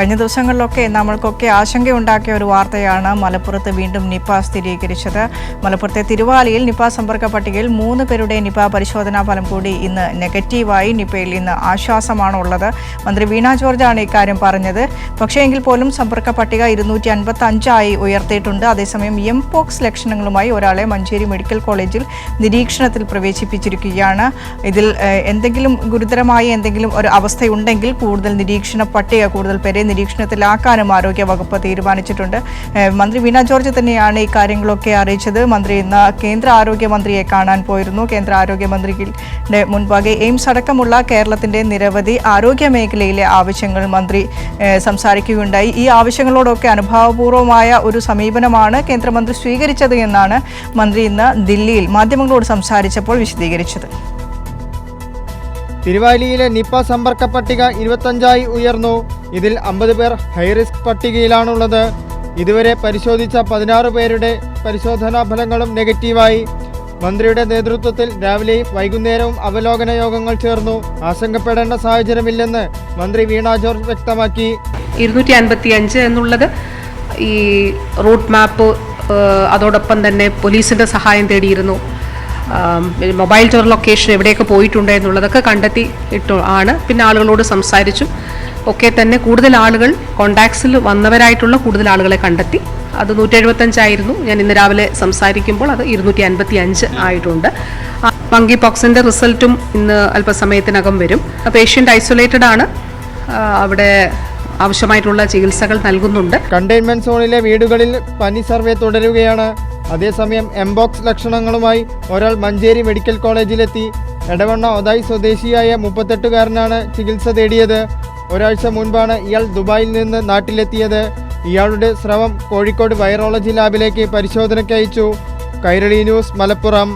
കഴിഞ്ഞ ദിവസങ്ങളിലൊക്കെ നമ്മൾക്കൊക്കെ ആശങ്കയുണ്ടാക്കിയ ഒരു വാർത്തയാണ് മലപ്പുറത്ത് വീണ്ടും നിപ സ്ഥിരീകരിച്ചത്. മലപ്പുറത്തെ തിരുവാലിയിൽ നിപ സമ്പർക്ക പട്ടികയിൽ മൂന്ന് പേരുടെ നിപ പരിശോധനാ ഫലം കൂടി ഇന്ന് നെഗറ്റീവായി നിപയിൽ ഇന്ന് ആശ്വാസമാണ് ഉള്ളത് മന്ത്രി വീണ ജോർജാണ് ഇക്കാര്യം പറഞ്ഞത്. പക്ഷേ എങ്കിൽ പോലും സമ്പർക്ക പട്ടിക ഇരുന്നൂറ്റി അൻപത്തി അഞ്ചായി ഉയർത്തിയിട്ടുണ്ട്. അതേസമയം എം പോക്സ് ലക്ഷണങ്ങളുമായി ഒരാളെ മഞ്ചേരി മെഡിക്കൽ കോളേജിൽ നിരീക്ഷണത്തിൽ പ്രവേശിപ്പിച്ചിരിക്കുകയാണ്. ഇതിൽ എന്തെങ്കിലും ഗുരുതരമായ എന്തെങ്കിലും ഒരു അവസ്ഥയുണ്ടെങ്കിൽ കൂടുതൽ നിരീക്ഷണ പട്ടിക കൂടുതൽ പേരെ നിരീക്ഷണത്തിലാക്കാനും ആരോഗ്യവകുപ്പ് തീരുമാനിച്ചിട്ടുണ്ട്. മന്ത്രി വീണ ജോർജ് തന്നെയാണ് ഈ കാര്യങ്ങളൊക്കെ അറിയിച്ചത്. മന്ത്രി ഇന്ന് കേന്ദ്ര ആരോഗ്യമന്ത്രിയെ കാണാൻ പോയിരുന്നു. കേന്ദ്ര ആരോഗ്യമന്ത്രിയുടെ മുൻപാകെ എയിംസ് അടക്കമുള്ള കേരളത്തിന്റെ നിരവധി ആരോഗ്യ മേഖലയിലെ ആവശ്യങ്ങൾ മന്ത്രി സംസാരിക്കുകയുണ്ടായി. ഈ ആവശ്യങ്ങളോടൊക്കെ അനുഭാവപൂർവമായ ഒരു സമീപനമാണ് കേന്ദ്രമന്ത്രി സ്വീകരിച്ചത് എന്നാണ് മന്ത്രി ഇന്ന് ദില്ലിയിൽ മാധ്യമങ്ങളോട് സംസാരിച്ചപ്പോൾ വിശദീകരിച്ചത്. തിരുവാലിയിലെ നിപ്പ സമ്പർക്ക പട്ടിക ഇരുപത്തഞ്ചായി ഉയർന്നു. ഇതിൽ അമ്പത് പേർ ഹൈറിസ്ക് പട്ടികയിലാണുള്ളത്. ഇതുവരെ പരിശോധിച്ച പതിനാറ് പേരുടെ പരിശോധനാ ഫലങ്ങളും നെഗറ്റീവായി. മന്ത്രിയുടെ നേതൃത്വത്തിൽ രാവിലെയും വൈകുന്നേരവും അവലോകന യോഗങ്ങൾ ചേർന്നു. ആശങ്കപ്പെടേണ്ട സാഹചര്യമില്ലെന്ന് മന്ത്രി വീണ ജോർജ് വ്യക്തമാക്കി. ഇരുന്നൂറ്റി അൻപത്തി അഞ്ച് എന്നുള്ളത് ഈ റൂട്ട് മാപ്പ് അതോടൊപ്പം തന്നെ പോലീസിന്റെ സഹായം തേടിയിരുന്നു. മൊബൈൽ ടവർ ലൊക്കേഷൻ എവിടെയൊക്കെ പോയിട്ടുണ്ട് എന്നുള്ളതൊക്കെ കണ്ടെത്തി ഇട്ടു ആണ്. പിന്നെ ആളുകളോട് സംസാരിച്ചു. ഒക്കെ തന്നെ കൂടുതൽ ആളുകൾ കോണ്ടാക്ട്സിൽ വന്നവരായിട്ടുള്ള കൂടുതൽ ആളുകളെ കണ്ടെത്തി. അത് നൂറ്റി എഴുപത്തഞ്ചായിരുന്നു ഞാൻ ഇന്ന് രാവിലെ സംസാരിക്കുമ്പോൾ അത് ഇരുന്നൂറ്റി അൻപത്തി അഞ്ച് ആയിട്ടുണ്ട്. മങ്കി പോക്സിന്റെ റിസൾട്ടും ഇന്ന് അല്പസമയത്തിനകം വരും. പേഷ്യന്റ് ഐസൊലേറ്റഡ് ആണ്. അവിടെ ആവശ്യമായിട്ടുള്ള ചികിത്സകൾ നൽകുന്നുണ്ട്. കണ്ടെയ്ൻമെന്റ് സോണിലെ വീടുകളിൽ പനി സർവേ തുടരുകയാണ്. അതേസമയം എംബോക്സ് ലക്ഷണങ്ങളുമായി ഒരാൾ മഞ്ചേരി മെഡിക്കൽ കോളേജിലെത്തി. എടവണ്ണ ഒതായി സ്വദേശിയായ മുപ്പത്തെട്ടുകാരനാണ് ചികിത്സ തേടിയത്. ഒരാഴ്ച മുൻപാണ് ഇയാൾ ദുബായിൽ നിന്ന് നാട്ടിലെത്തിയത്. ഇയാളുടെ സ്രവം കോഴിക്കോട് വൈറോളജി ലാബിലേക്ക് പരിശോധനയ്ക്ക് അയച്ചു. കൈരളി ന്യൂസ് മലപ്പുറം.